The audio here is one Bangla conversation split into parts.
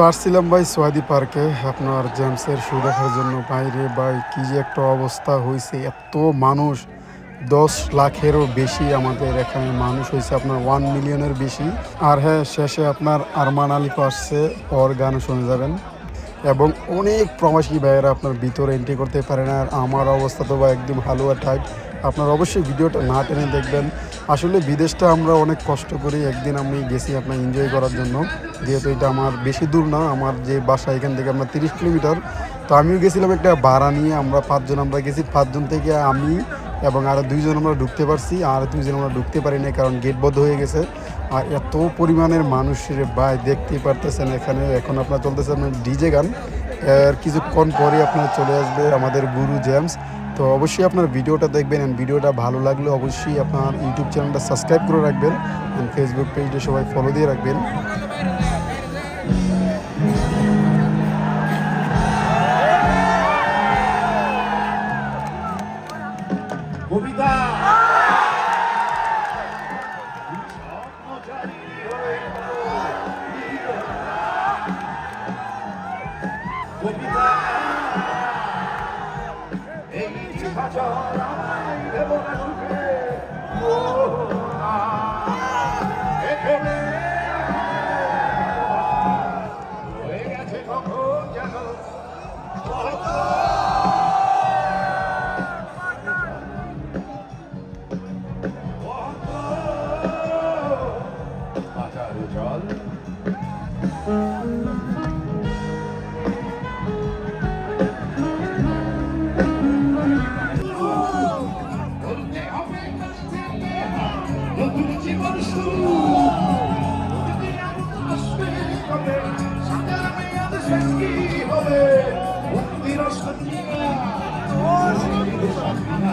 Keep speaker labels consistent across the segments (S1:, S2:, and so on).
S1: তো আসছিলাম ভাই সোয়াদি পার্কে। আপনার জেমসের শু দেখার জন্য। বাইরে ভাই কী যে একটা অবস্থা হয়েছে এত মানুষ, দশ লাখেরও বেশি আমাদের এখানে মানুষ হয়েছে আপনার ওয়ান মিলিয়নের বেশি। আর হ্যাঁ শেষে আপনার আরমান আলিকো আসছে ওর গান শুনে যাবেন। এবং অনেক প্রবাসী ভাইয়েরা আপনার ভিতরে এন্ট্রি করতে পারে না। আর আমার অবস্থা তো বা একদম হালুয়া টাইট আপনার অবশ্যই ভিডিওটা না টেনে দেখবেন। আসলে বিদেশটা আমরা অনেক কষ্ট করি। একদিন আমি গেছি আপনার এনজয় করার জন্য। যেহেতু এটা আমার বেশি দূর না, আমার যে বাসা এখান থেকে আপনার তিরিশ কিলোমিটার। তো আমিও গেছিলাম একটা ভাড়া নিয়ে। আমরা পাঁচজন, আমরা গেছি পাঁচজন থেকে আমি এবং আরও দুইজন আমরা ঢুকতে পারছি। আর দুইজন আমরা ঢুকতে পারি না কারণ গেট বন্ধ হয়ে গেছে। আর এত পরিমাণের মানুষের বাই দেখতেই পারতেছেন এখানে। এখন আপনার চলতেছে আপনার ডিজে গান। এর কিছুক্ষণ পরে আপনার চলে আসবে আমাদের গুরু জেমস। তো অবশ্যই আপনার ভিডিওটা দেখবেন অ্যান্ড ভিডিওটা ভালো লাগলে অবশ্যই আপনার ইউটিউব চ্যানেলটা সাবস্ক্রাইব করে রাখবেন and ফেসবুক পেজটা সবাই ফলো দিয়ে রাখবেন।
S2: কবিতা। এই আমায় দেব না মুক্তির সত্যিকা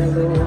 S3: Hello.